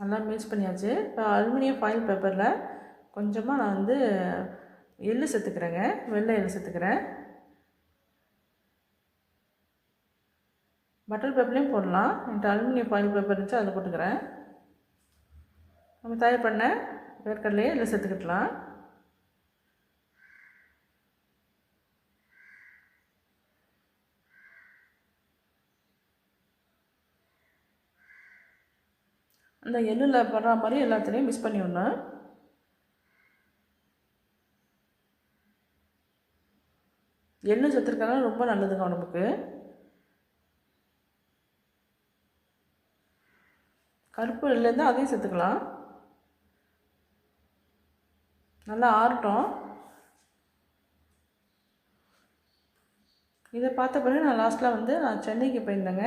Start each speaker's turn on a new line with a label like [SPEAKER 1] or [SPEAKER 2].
[SPEAKER 1] நல்லா மிக்ஸ் பண்ணியாச்சு. இப்போ அலுமினியம் ஃபாயில் பேப்பரில் கொஞ்சமாக நான் வந்து எள்ளு சேர்த்துக்கிறேங்க. வெள்ளை எள்ளு சேர்த்துக்கிறேன். பட்டர் பேப்பர்லேயும் போடலாம். என்கிட்ட அலுமினியம் ஃபாயில் பேப்பர் இருந்துச்சு அதில் போட்டுக்கிறேன். நம்ம தயார் பண்ண வேர்க்கடலையே இதில் சேர்த்துக்கிட்டலாம் அந்த எள்ளில் படுற மாதிரி எல்லாத்துலேயும் மிக்ஸ் பண்ணி விடணும் எள்ளு சேர்த்துருக்கனால ரொம்ப நல்லதுங்க உடம்புக்கு. கருப்பு எள்ளுலேருந்து அதையும் சேர்த்துக்கலாம் நல்லா ஆறட்டும். இதை பார்த்த பிறகு நான் லாஸ்ட்டில் வந்து நான் சென்னைக்கு போயிருந்தேங்க.